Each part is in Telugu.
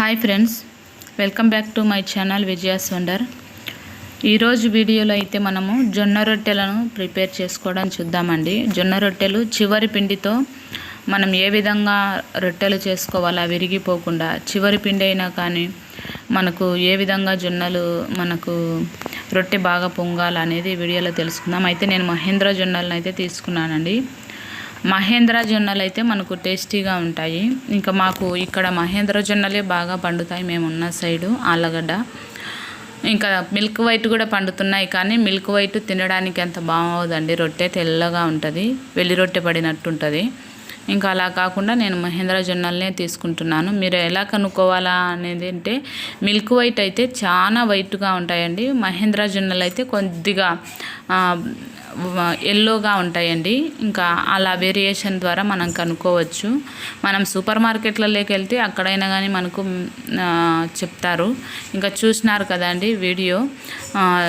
Hi friends welcome back to my channel Vijaya's wonder. ఈరోజు వీడియోలో అయితే మనము జొన్న రొట్టెలను ప్రిపేర్ చేసుకోవడం చూద్దామండి. జొన్న రొట్టెలు చివరి పిండితో మనం ఏ విధంగా రొట్టెలు చేసుకోవాలా విరిగిపోకుండా చివరి పిండి అయినా కానీ మనకు ఏ విధంగా జొన్నలు మనకు రొట్టె బాగా పొంగాలనేది వీడియోలో తెలుసుకుందాం. అయితే నేను మహేంద్ర జొన్నలను అయితే తీసుకున్నానండి. మహేంద్ర జొన్నలు అయితే మనకు టేస్టీగా ఉంటాయి. ఇంకా మాకు ఇక్కడ మహేంద్ర జొన్నలే బాగా పండుతాయి మేము ఉన్న సైడు ఆలగడ్డ. ఇంకా మిల్క్ వైట్ కూడా పండుతున్నాయి కానీ మిల్క్ వైట్ తినడానికి అంత బాగోదండి. రొట్టె తెల్లగా ఉంటుంది వెల్లి రొట్టె పడినట్టు ఉంటుంది. ఇంకా అలా కాకుండా నేను మహేంద్ర జొన్నలనే తీసుకుంటున్నాను. మీరు ఎలా కనుక్కోవాలా అనేది అంటే మిల్క్ వైట్ అయితే చాలా వైట్గా ఉంటాయండి. మహేంద్ర జొన్నలు అయితే కొద్దిగా ఎల్లోగా ఉంటాయండి. ఇంకా అలా వేరియేషన్ ద్వారా మనం కనుక్కోవచ్చు. మనం సూపర్ మార్కెట్లలోకి వెళ్తే అక్కడైనా కానీ మనకు చెప్తారు. ఇంకా చూసినారు కదండి వీడియో.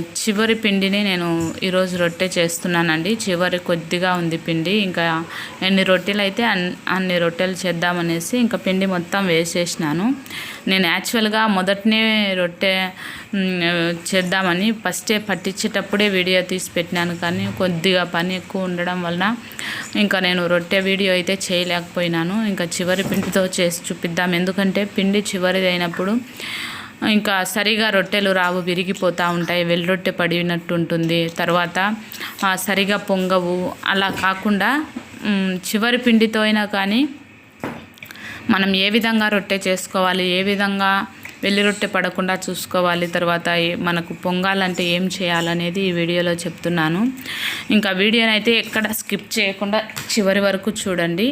చివరి పిండిని నేను ఈరోజు రొట్టె చేస్తున్నానండి. చివరి కొద్దిగా ఉంది పిండి. ఇంకా ఎన్ని రొట్టెలు అయితే అన్- అన్ని రొట్టెలు చేద్దామనేసి ఇంకా పిండి మొత్తం వేసేసినాను. నేను యాక్చువల్గా మొదటనే రొట్టె చేద్దామని ఫస్టే పట్టించేటప్పుడే వీడియో తీసి పెట్టినాను. కానీ కొద్దిగా పని ఎక్కువ ఉండడం వలన ఇంకా నేను రొట్టె వీడియో అయితే చేయలేకపోయినాను. ఇంకా చివరి పిండితో చేసి చూపిద్దాం. ఎందుకంటే పిండి చివరిది అయినప్పుడు ఇంకా సరిగా రొట్టెలు రావు విరిగిపోతూ ఉంటాయి వెల్లి రొట్టె పడినట్టు ఉంటుంది. తర్వాత సరిగా పొంగవు. అలా కాకుండా చివరి పిండితో అయినా కానీ మనం ఏ విధంగా రొట్టె చేసుకోవాలి ఏ విధంగా వెల్లి రొట్టె పడకుండా చూసుకోవాలి. తర్వాత మనకు పొంగాలంటే ఏం చేయాలనేది ఈ వీడియోలో చెప్తున్నాను. ఇంకా వీడియోని అయితే ఎక్కడ స్కిప్ చేయకుండా చివరి వరకు చూడండి.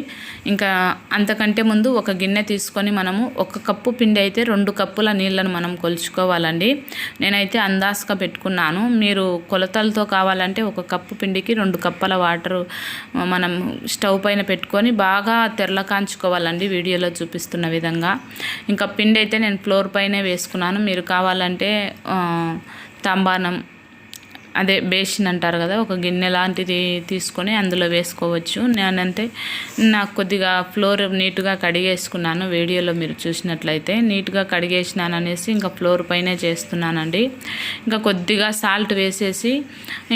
ఇంకా అంతకంటే ముందు ఒక గిన్నె తీసుకొని మనము ఒక కప్పు పిండి అయితే రెండు కప్పుల నీళ్ళను మనం కొలుచుకోవాలండి. నేనైతే అందాజగా పెట్టుకున్నాను. మీరు కొలతలతో కావాలంటే ఒక కప్పు పిండికి రెండు కప్పుల వాటర్ మనం స్టవ్ పైన పెట్టుకొని బాగా తెరల కాంచుకోవాలండి వీడియోలో చూపిస్తున్న విధంగా. ఇంకా పిండి అయితే నేను ఫ్లోర్ పైనే వేసుకున్నాను. మీరు కావాలంటే తంబానం అదే బేసిన్ అంటారు కదా ఒక గిన్నె లాంటిది తీసుకొని అందులో వేసుకోవచ్చు. నేనంటే నాకు కొద్దిగా ఫ్లోర్ నీట్గా కడిగేసుకున్నాను వీడియోలో మీరు చూసినట్లయితే. నీట్గా కడిగేసినాను అనేసి ఇంకా ఫ్లోర్ పైనే చేస్తున్నానండి. ఇంకా కొద్దిగా సాల్ట్ వేసేసి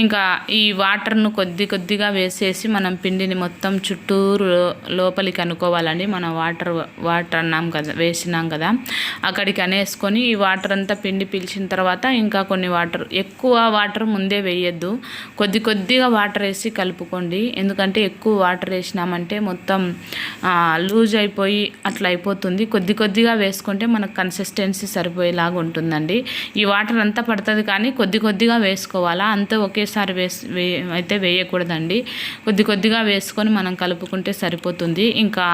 ఇంకా ఈ వాటర్ను కొద్ది కొద్దిగా వేసేసి మనం పిండిని మొత్తం చుట్టూరు లోపలికి అనుకోవాలండి. మనం వాటర్ వాటర్ అన్నాం కదా వేసినాం కదా. అక్కడికి అనేసుకొని ఈ వాటర్ అంతా పిండి పీల్చిన తర్వాత ఇంకా కొన్ని వాటర్ ఎక్కువ వాటర్ ముందు ముందే వేయద్దు. కొద్ది కొద్దిగా వాటర్ వేసి కలుపుకోండి. ఎందుకంటే ఎక్కువ వాటర్ వేసినామంటే మొత్తం లూజ్ అయిపోయి అట్లా అయిపోతుంది. కొద్ది కొద్దిగా వేసుకుంటే మనకు కన్సిస్టెన్సీ సరిపోయేలాగా ఉంటుందండి. ఈ వాటర్ అంతా పడుతుంది కానీ కొద్ది కొద్దిగా వేసుకోవాలా? అంతా ఒకేసారి వేసి వే అయితే వేయకూడదండి. కొద్ది కొద్దిగా వేసుకొని మనం కలుపుకుంటే సరిపోతుంది. ఇంకా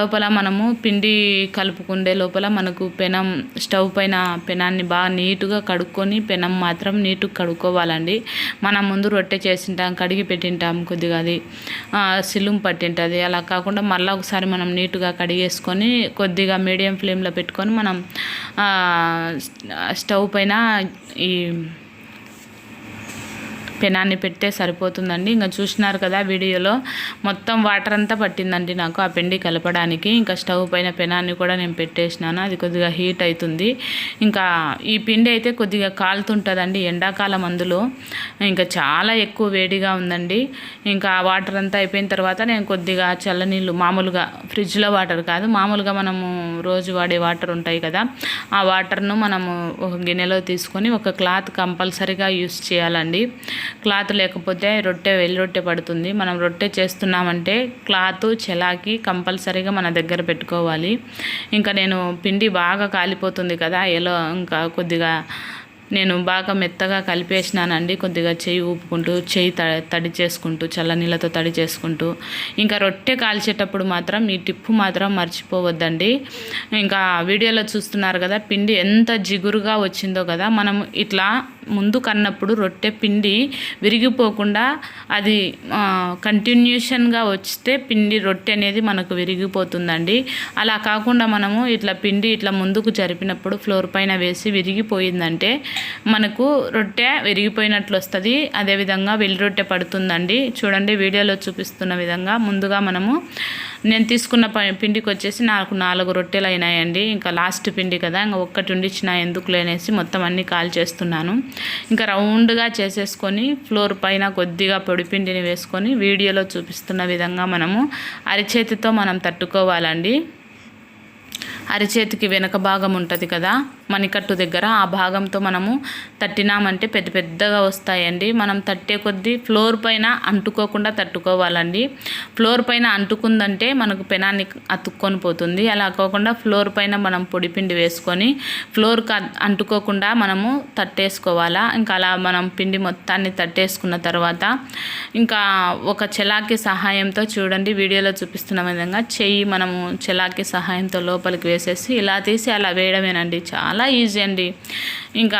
లోపల మనము పిండి కలుపుకుండే లోపల మనకు పెనం స్టవ్ పైన పెనాన్ని బాగా నీట్గా కడుక్కొని పెనం మాత్రం నీట్గా కడుక్కోవాలండి మనం ముందు రొట్టె చేసింటాం కడిగి పెట్టింటాం కొద్దిగా అది సిలుం పట్టింటుంది. అలా కాకుండా మళ్ళీ ఒకసారి మనం నీట్గా కడిగేసుకొని కొద్దిగా మీడియం ఫ్లేమ్లో పెట్టుకొని మనం స్టవ్ పైన ఈ పెనాన్ని పెట్టే సరిపోతుందండి. ఇంకా చూసినారు కదా వీడియోలో. మొత్తం వాటర్ అంతా పట్టిందండి నాకు ఆ పిండి కలపడానికి. ఇంకా స్టవ్ పైన పెనాన్ని కూడా నేను పెట్టేసినాను. అది కొద్దిగా హీట్ అవుతుంది ఇంకా ఈ పిండి అయితే కొద్దిగా కాలుతుంటుందండి ఎండాకాలం అందులో. ఇంకా చాలా ఎక్కువ వేడిగా ఉందండి. ఇంకా ఆ వాటర్ అంతా అయిపోయిన తర్వాత నేను కొద్దిగా చల్లనీళ్ళు మామూలుగా ఫ్రిడ్జ్లో వాటర్ కాదు మామూలుగా మనము రోజు వాడే వాటర్ ఉంటాయి కదా ఆ వాటర్ను మనము ఒక గిన్నెలో తీసుకొని ఒక క్లాత్ కంపల్సరీగా యూస్ చేయాలండి. క్లాత్ లేకపోతే రొట్టె వెల్లి రొట్టె పడుతుంది. మనం రొట్టె చేస్తున్నామంటే క్లాత్ చెలాకి కంపల్సరీగా మన దగ్గర పెట్టుకోవాలి. ఇంకా నేను పిండి బాగా కాలిపోతుంది కదా ఎలా ఇంకా కొద్దిగా నేను బాగా మెత్తగా కలిపేసినానండి. కొద్దిగా చెయ్యి ఊపుకుంటూ చెయ్యి త తడి చేసుకుంటూ చల్లనీళ్ళతో తడి చేసుకుంటూ. ఇంకా రొట్టె కాల్చేటప్పుడు మాత్రం ఈ టిప్పు మాత్రం మర్చిపోవద్దండి. ఇంకా వీడియోలో చూస్తున్నారు కదా పిండి ఎంత జిగురుగా వచ్చిందో కదా మనం ఇట్లా ముందు కన్నప్పుడు రొట్టె పిండి విరిగిపోకుండా అది కంటిన్యూషన్గా వస్తే పిండి రొట్టె అనేది మనకు విరిగిపోతుందండి. అలా కాకుండా మనము ఇట్లా పిండి ఇట్లా ముందుకు జరిపినప్పుడు ఫ్లోర్ పైన వేసి విరిగిపోయిందంటే మనకు రొట్టె విరిగిపోయినట్లు వస్తుంది. అదేవిధంగా వెల్లి రొట్టె పడుతుందండి. చూడండి వీడియోలో చూపిస్తున్న విధంగా ముందుగా మనము నేను తీసుకున్న పిండికి వచ్చేసి నాకు నాలుగు రొట్టెలు అయినాయండి. ఇంకా లాస్ట్ పిండి కదా ఇంకా ఒక్కటి ఉండిచ్చిన ఎందుకు లేనేసి మొత్తం అన్నీ కాల్ చేస్తున్నాను. ఇంకా రౌండ్గా చేసేసుకొని ఫ్లోర్ పైన కొద్దిగా పొడిపిండిని వేసుకొని వీడియోలో చూపిస్తున్న విధంగా మనము అరిచేతితో మనం తట్టుకోవాలండి. అరిచేతికి వెనక భాగం ఉంటుంది కదా మణికట్టు దగ్గర ఆ భాగంతో మనము తట్టినామంటే పెద్ద పెద్దగా వస్తాయండి. మనం తట్టే కొద్దీ ఫ్లోర్ పైన అంటుకోకుండా తట్టుకోవాలండి. ఫ్లోర్ పైన అంటుకుందంటే మనకు పెనాన్ని అతుక్కొని పోతుంది. అలా కాకుండా ఫ్లోర్ పైన మనం పొడిపిండి వేసుకొని ఫ్లోర్కి అంటుకోకుండా మనము తట్టేసుకోవాలా. ఇంకా అలా మనం పిండి మొత్తాన్ని తట్టేసుకున్న తర్వాత ఇంకా ఒక చెలాకి సహాయంతో చూడండి. వీడియోలో చూపిస్తున్న విధంగా చెయ్యి మనము చెలాకి సహాయంతో లోపలికి వేసేసి ఇలా తీసి అలా వేయడమేనండి చాలా చాలా ఈజీ అండి. ఇంకా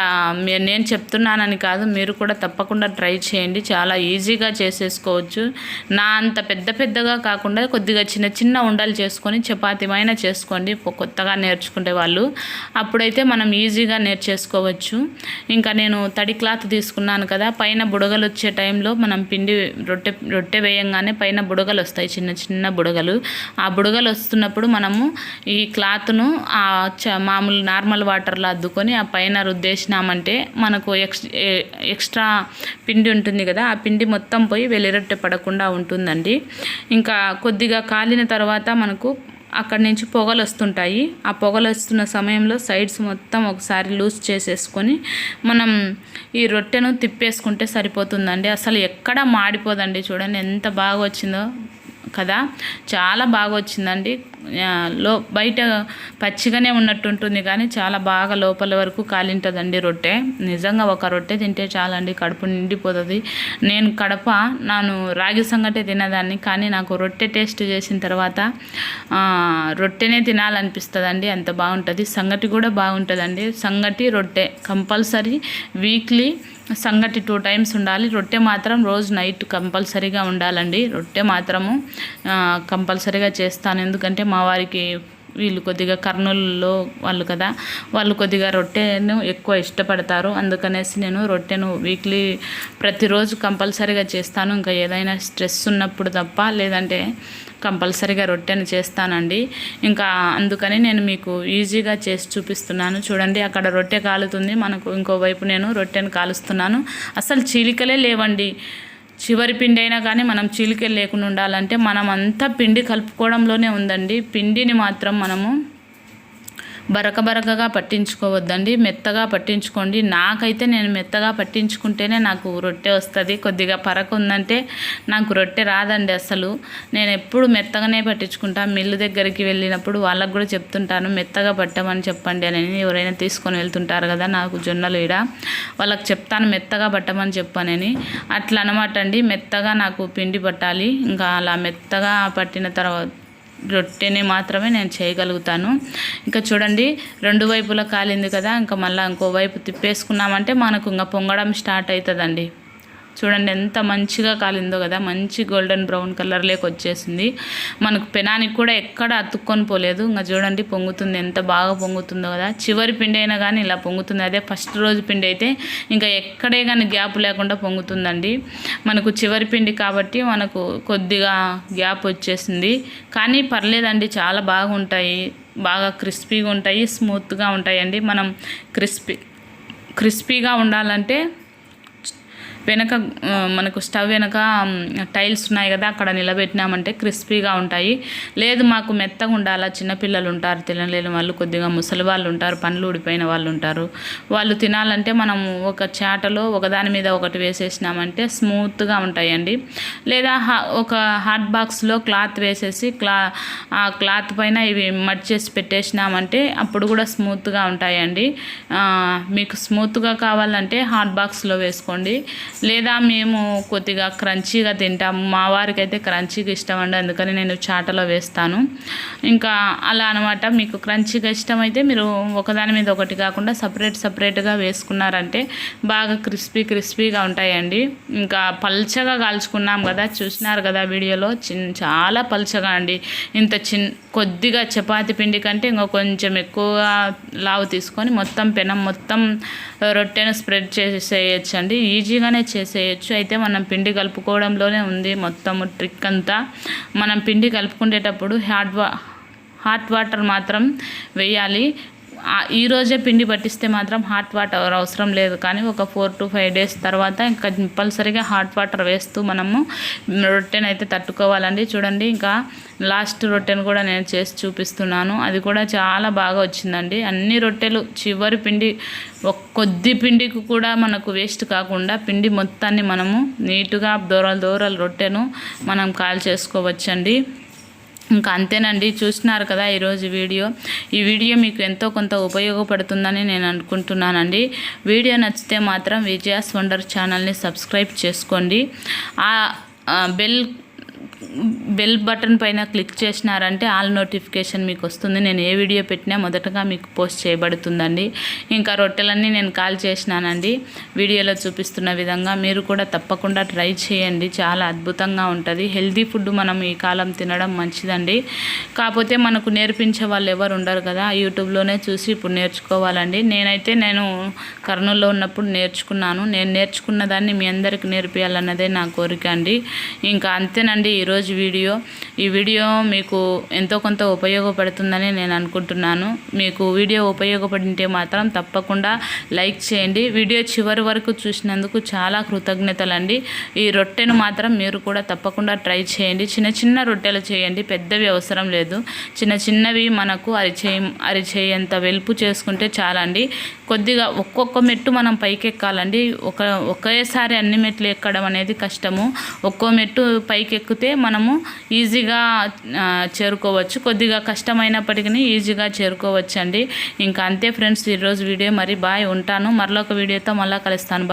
నేను చెప్తున్నానని కాదు మీరు కూడా తప్పకుండా ట్రై చేయండి. చాలా ఈజీగా చేసేసుకోవచ్చు. నా అంత పెద్ద పెద్దగా కాకుండా కొద్దిగా చిన్న చిన్న ఉండలు చేసుకొని చపాతీమైన చేసుకోండి. కొత్తగా నేర్చుకుంటే వాళ్ళు. అప్పుడైతే మనం ఈజీగా నేర్చేసుకోవచ్చు. ఇంకా నేను తడి క్లాత్ తీసుకున్నాను కదా పైన బుడగలు వచ్చే టైంలో మనం పిండి రొట్టె రొట్టె వేయంగానే పైన బుడగలు వస్తాయి చిన్న చిన్న బుడగలు. ఆ బుడగలు వస్తున్నప్పుడు మనము ఈ క్లాత్ను చ- మామూలు నార్మల్ వాటర్ వాటర్లో అద్దుకొని ఆ పైన రుద్దేసినామంటే మనకు ఎక్స్ ఎక్స్ట్రా పిండి ఉంటుంది కదా ఆ పిండి మొత్తం పోయి వెలిరొట్టె పడకుండా ఉంటుందండి. ఇంకా కొద్దిగా కాలిన తర్వాత మనకు అక్కడి నుంచి పొగలు వస్తుంటాయి. ఆ పొగలు వస్తున్న సమయంలో సైడ్స్ మొత్తం ఒకసారి లూజ్ చేసేసుకొని మనం ఈ రొట్టెను తిప్పేసుకుంటే సరిపోతుందండి. అసలు ఎక్కడ మాడిపోదండి చూడండి ఎంత బాగా వచ్చిందో కదా. చాలా బాగా వచ్చిందండి లో బయట పచ్చిగానే ఉన్నట్టు ఉంటుంది కానీ చాలా బాగా లోపల వరకు కాలింటుందండి రొట్టె. నిజంగా ఒక రొట్టె తింటే చాలండి కడుపు నిండిపోతుంది. నేను కడప నాను రాగి సంగటే తినేదాన్ని కానీ నాకు రొట్టె టేస్ట్ చేసిన తర్వాత రొట్టెనే తినాలనిపిస్తుందండి అంత బాగుంటుంది. సంగటి కూడా బాగుంటుందండి. సంగటి రొట్టె కంపల్సరీ వీక్లీ సంగటి టూ టైమ్స్ ఉండాలి. రొట్టె మాత్రం రోజు నైట్ కంపల్సరీగా ఉండాలండి. రొట్టె మాత్రము కంపల్సరీగా చేస్తాను. ఎందుకంటే మా వారికి వీళ్ళు కొద్దిగా కర్నూలులో వాళ్ళు కదా వాళ్ళు కొద్దిగా రొట్టెను ఎక్కువ ఇష్టపడతారు. అందుకనేసి నేను రొట్టెను వీక్లీ ప్రతిరోజు కంపల్సరీగా చేస్తాను. ఇంకా ఏదైనా స్ట్రెస్ ఉన్నప్పుడు తప్ప లేదంటే కంపల్సరీగా రొట్టెను చేస్తానండి. ఇంకా అందుకని నేను మీకు ఈజీగా చేసి చూపిస్తున్నాను. చూడండి అక్కడ రొట్టె కాలుతుంది. మనకు ఇంకోవైపు నేను రొట్టెను కాలుస్తున్నాను. అసలు చీలికలే లేవండి. చివరి పిండి అయినా కానీ మనం చీలికలు లేకుండా ఉండాలంటే మనం అంతా పిండి కలుపుకోవడంలోనే ఉందండి. పిండిని మాత్రం మనము బరక బరకగా పట్టించుకోవద్దండి మెత్తగా పట్టించుకోండి. నాకైతే నేను మెత్తగా పట్టించుకుంటేనే నాకు రొట్టె వస్తుంది. కొద్దిగా పరక ఉందంటే నాకు రొట్టె రాదండి అసలు. నేను ఎప్పుడు మెత్తగానే పట్టించుకుంటా. మిల్లు దగ్గరికి వెళ్ళినప్పుడు వాళ్ళకు కూడా చెప్తుంటాను మెత్తగా పట్టమని చెప్పండి అని. ఎవరైనా తీసుకొని వెళ్తుంటారు కదా నాకు జొన్నలు ఈడ. వాళ్ళకి చెప్తాను మెత్తగా పట్టమని చెప్పానని అట్లా అనమాట అండి మెత్తగా నాకు పిండి పట్టాలి. ఇంకా అలా మెత్తగా పట్టిన తర్వాత రొట్టెని మాత్రమే నేను చేయగలుగుతాను. ఇంకా చూడండి రెండు వైపులా కాలింది కదా ఇంకా మళ్ళీ ఇంకో వైపు తిప్పేసుకున్నామంటే మనకు ఇంకా పొంగడం స్టార్ట్ అవుతుందండి. చూడండి ఎంత మంచిగా కాలిందో కదా మంచి గోల్డెన్ బ్రౌన్ కలర్లోకి వచ్చేసింది. మనకు పెనానికి కూడా ఎక్కడ అతుక్కొని పోలేదు. ఇంకా చూడండి పొంగుతుంది ఎంత బాగా పొంగుతుందో కదా. చివరి పిండి అయినా కానీ ఇలా పొంగుతుంది. అదే ఫస్ట్ రోజు పిండి అయితే ఇంకా ఎక్కడే కానీ గ్యాప్ లేకుండా పొంగుతుందండి. మనకు చివరి పిండి కాబట్టి మనకు కొద్దిగా గ్యాప్ వచ్చేసింది. కానీ పర్లేదండి చాలా బాగుంటాయి. బాగా క్రిస్పీగా ఉంటాయి స్మూత్గా ఉంటాయండి. మనం క్రిస్పీ క్రిస్పీగా ఉండాలంటే వెనక మనకు స్టవ్ వెనక టైల్స్ ఉన్నాయి కదా అక్కడ నిలబెట్టినామంటే క్రిస్పీగా ఉంటాయి. లేదు మాకు మెత్తగా ఉండాలా చిన్నపిల్లలు ఉంటారు తినలేని వాళ్ళు కొద్దిగా ముసలి వాళ్ళు ఉంటారు పండ్లు ఊడిపోయిన వాళ్ళు ఉంటారు. వాళ్ళు తినాలంటే మనం ఒక చాటలో ఒకదాని మీద ఒకటి వేసేసినామంటే స్మూత్గా ఉంటాయండి. లేదా ఒక హాట్ బాక్స్లో క్లాత్ వేసేసి క్లా ఆ క్లాత్ పైన ఇవి మడ్ చేసి పెట్టేసినామంటే అప్పుడు కూడా స్మూత్గా ఉంటాయండి. మీకు స్మూత్గా కావాలంటే హాట్ బాక్స్లో వేసుకోండి. లేదా మేము కొద్దిగా క్రంచీగా తింటాము. మా వారికి అయితే క్రంచీగా ఇష్టం అండి. అందుకని నేను చాటలో వేస్తాను. ఇంకా అలా అనమాట మీకు క్రంచీగా ఇష్టమైతే మీరు ఒకదాని మీద ఒకటి కాకుండా సపరేట్ సపరేట్గా వేసుకున్నారంటే బాగా క్రిస్పీ క్రిస్పీగా ఉంటాయండి. ఇంకా పల్చగా కాల్చుకున్నాం కదా చూసినారు కదా వీడియోలో? చిన్ చాలా పల్చగా అండి. ఇంత చిన్ కొద్దిగా చపాతి పిండి కంటే ఇంకా కొంచెం ఎక్కువగా లావు తీసుకొని మొత్తం పెనం మొత్తం రొట్టెను స్ప్రెడ్ చేసేయచ్చు అండి ఈజీగానే చేసేయచ్చు. అయితే మనం పిండి కలుపుకోవడంలోనే ఉంది మొత్తం ట్రిక్ అంతా. మనం పిండి కలుపుకునేటప్పుడు హాట్ వా హాట్ వాటర్ మాత్రం వేయాలి. ఈరోజే పిండి పట్టిస్తే మాత్రం హాట్ వాటర్ అవసరం లేదు. కానీ ఒక ఫోర్ టు ఫైవ్ డేస్ తర్వాత ఇంకా కంపల్సరీగా హాట్ వాటర్ వేస్తూ మనము రొట్టెను అయితే తట్టుకోవాలండి. చూడండి ఇంకా లాస్ట్ రొట్టెను కూడా నేను చేసి చూపిస్తున్నాను. అది కూడా చాలా బాగా వచ్చిందండి. అన్ని రొట్టెలు చివరి పిండి కొద్ది పిండికి కూడా మనకు వేస్ట్ కాకుండా పిండి మొత్తాన్ని మనము నీట్గా దూరాలు దూరాలు రొట్టెను మనం కాల్ చేసుకోవచ్చండి ఇంకా అంతేనండి చూస్తున్నారు కదా ఈరోజు వీడియో. ఈ వీడియో మీకు ఎంతో కొంత ఉపయోగపడుతుందని నేను అనుకుంటున్నానండి. వీడియో నచ్చితే మాత్రం విజయాస్ వండర్ ఛానల్ని సబ్స్క్రైబ్ చేసుకోండి. ఆ ఆ బెల్ బెల్ బటన్ పైన క్లిక్ చేసినారంటే ఆల్ నోటిఫికేషన్ మీకు వస్తుంది. నేను ఏ వీడియో పెట్టినా మొదటగా మీకు పోస్ట్ చేయబడుతుందండి. ఇంకా రొట్టెలన్నీ నేను కాల్ చేసినానండి. వీడియోలో చూపిస్తున్న విధంగా మీరు కూడా తప్పకుండా ట్రై చేయండి. చాలా అద్భుతంగా ఉంటుంది. హెల్తీ ఫుడ్ మనం ఈ కాలం తినడం మంచిదండి. కాకపోతే మనకు నేర్పించే వాళ్ళు ఎవరు ఉండరు కదా. యూట్యూబ్లోనే చూసి ఇప్పుడు నేర్చుకోవాలండి. నేనైతే నేను కర్నూలులో ఉన్నప్పుడు నేర్చుకున్నాను. నేను నేర్చుకున్న దాన్ని మీ అందరికి నేర్పియాలన్నదే నా కోరిక అండి. ఇంకా అంతేనండి ఈరోజు వీడియో. ఈ వీడియో మీకు ఎంతో కొంత ఉపయోగపడుతుందని నేను అనుకుంటున్నాను. మీకు వీడియో ఉపయోగపడింటే మాత్రం తప్పకుండా లైక్ చేయండి. వీడియో చివరి వరకు చూసినందుకు చాలా కృతజ్ఞతలండి. ఈ రొట్టెను మాత్రం మీరు కూడా తప్పకుండా ట్రై చేయండి. చిన్న చిన్న రొట్టెలు చేయండి. పెద్దవి అవసరం లేదు. చిన్న చిన్నవి మనకు అరిచేయి అరిచేయంత వెలుపు చేసుకుంటే చాలండి. కొద్దిగా ఒక్కొక్క మెట్టు మనం పైకెక్కాలండి. ఒక ఒకేసారి అన్ని మెట్లు ఎక్కడం అనేది కష్టము. ఒక్కో మెట్టు పైకి ఎక్కితే మనము ఈజీగా ఆ, చేరుకోవచ్చు. కొద్దిగా కష్టమైనప్పటికీ ఈజీగా చేరుకోవచ్చు అండి ఇంకా అంతే ఫ్రెండ్స్ ఈరోజు వీడియో మరి బాయ్ ఉంటాను. మరొక వీడియోతో మళ్ళీ కలుస్తాను. బాయ్.